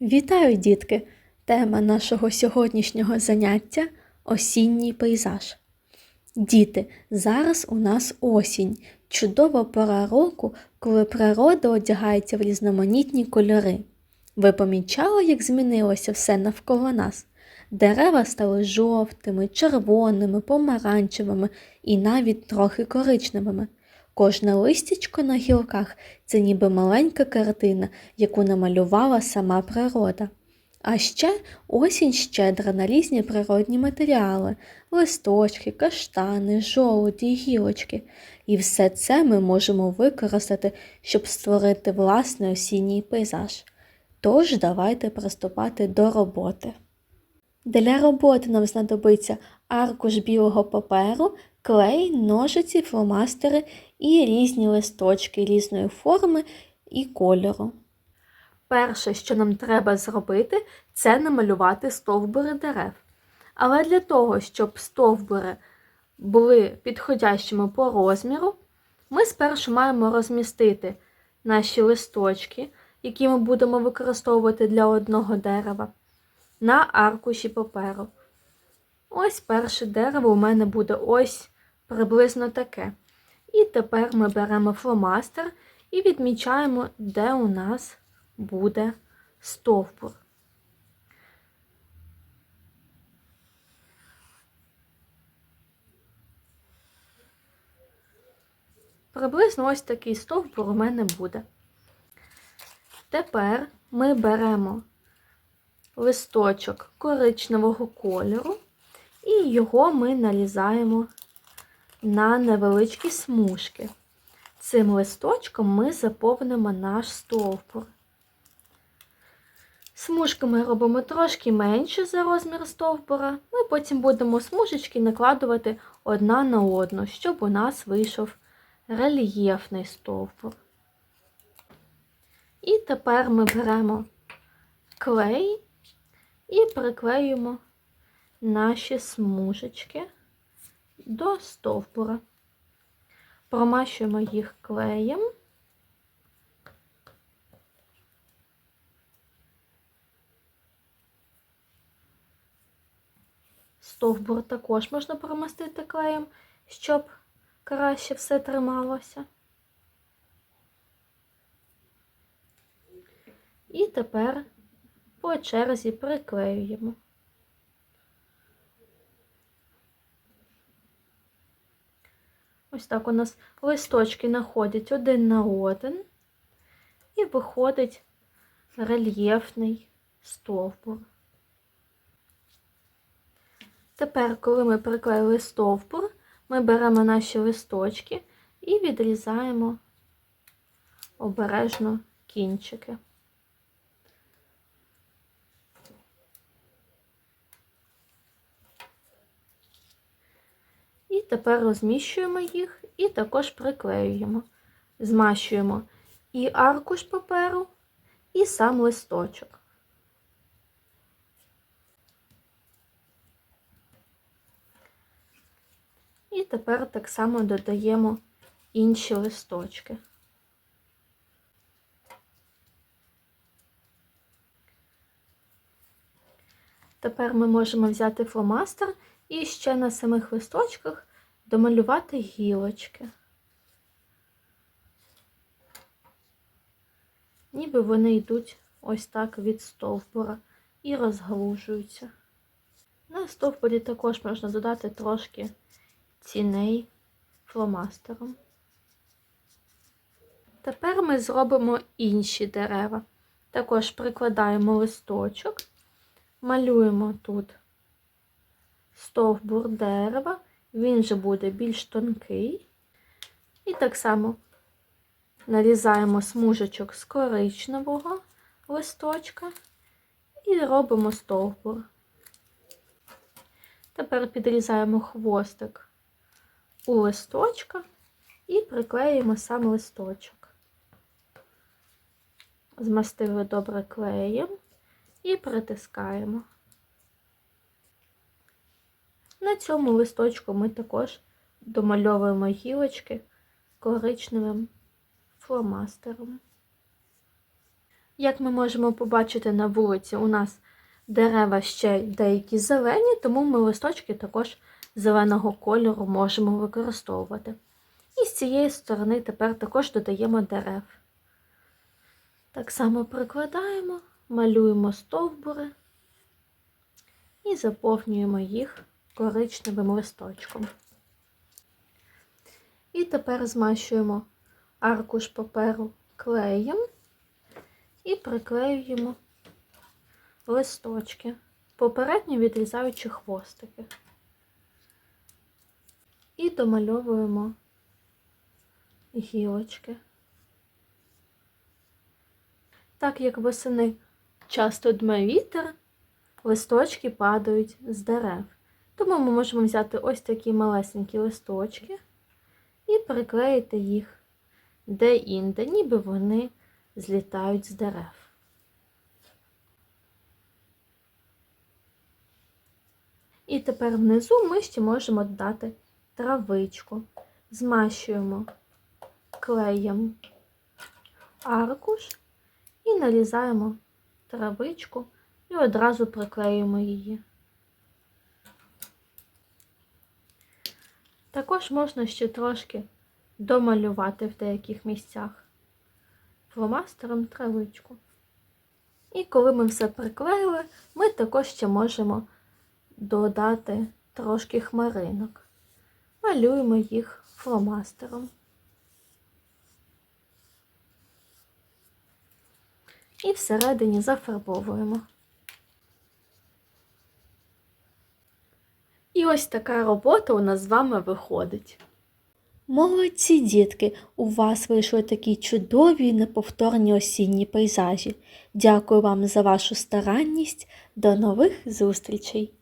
Вітаю, дітки! Тема нашого сьогоднішнього заняття осінній пейзаж. Діти, зараз у нас осінь, чудова пора року, коли природа одягається в різноманітні кольори. Ви помічали, як змінилося все навколо нас? Дерева стали жовтими, червоними, помаранчевими і навіть трохи коричневими. Кожне листячко на гілках це ніби маленька картина, яку намалювала сама природа. А ще осінь щедра на різні природні матеріали листочки, каштани, жолуді, гілочки. І все це ми можемо використати, щоб створити власний осінній пейзаж. Тож давайте приступати до роботи. Для роботи нам знадобиться аркуш білого паперу, клей, ножиці, фломастери і різні листочки різної форми і кольору. Перше, що нам треба зробити, це намалювати стовбури дерев. Але для того, щоб стовбури були підходящими по розміру, ми спершу маємо розмістити наші листочки, які ми будемо використовувати для одного дерева, на аркуші паперу. Ось перше дерево у мене буде ось приблизно таке. І тепер ми беремо фломастер і відмічаємо, де у нас буде стовбур. Приблизно ось такий стовбур у мене буде. Тепер ми беремо листочок коричневого кольору і його ми нарізаємо на невеличкі смужки. Цим листочком ми заповнимо наш стовбур. Смужки ми робимо трошки менше за розмір стовбура. Ми потім будемо смужечки накладувати одна на одну, щоб у нас вийшов рельєфний стовбур. І тепер ми беремо клей і приклеюємо наші смужечки до стовбура. Промащуємо їх клеєм. Стовбур також можна промастити клеєм, щоб краще все трималося. І тепер по черзі приклеюємо. Ось так у нас листочки находять один на один і виходить рельєфний стовбур. Тепер, коли ми приклеїли стовбур, ми беремо наші листочки і відрізаємо обережно кінчики. Тепер розміщуємо їх і також приклеюємо. Змащуємо і аркуш паперу, і сам листочок. І тепер так само додаємо інші листочки. Тепер ми можемо взяти фломастер і ще на самих листочках домалювати гілочки. Ніби вони йдуть ось так від стовбура і розглужуються. На стовбурі також можна додати трошки ціней фломастером. Тепер ми зробимо інші дерева. Також прикладаємо листочок, малюємо тут стовбур дерева, він же буде більш тонкий. І так само нарізаємо смужечок з коричневого листочка і робимо стовбур. Тепер підрізаємо хвостик у листочка і приклеїмо сам листочок. Змастили добре клеєм і притискаємо. На цьому листочку ми також домальовуємо гілочки коричневим фломастером. Як ми можемо побачити на вулиці, у нас дерева ще деякі зелені, тому ми листочки також зеленого кольору можемо використовувати. І з цієї сторони тепер також додаємо дерев. Так само прикладаємо, малюємо стовбури і заповнюємо їх коричневим листочком. І тепер змащуємо аркуш паперу клеєм і приклеюємо листочки, попередньо відрізаючи хвостики. І домальовуємо гілочки. Так як восени часто дме вітер, листочки падають з дерев. Тому ми можемо взяти ось такі малесенькі листочки і приклеїти їх де-інде, ніби вони злітають з дерев. І тепер внизу ми ще можемо додати травичку. Змащуємо клеєм аркуш і нарізаємо травичку і одразу приклеюємо її. Також можна ще трошки домалювати в деяких місцях фломастером травичку. І коли ми все приклеїли, ми також ще можемо додати трошки хмаринок. Малюємо їх фломастером. І всередині зафарбовуємо. І ось така робота у нас з вами виходить. Молодці дітки! У вас вийшли такі чудові неповторні осінні пейзажі. Дякую вам за вашу старанність. До нових зустрічей!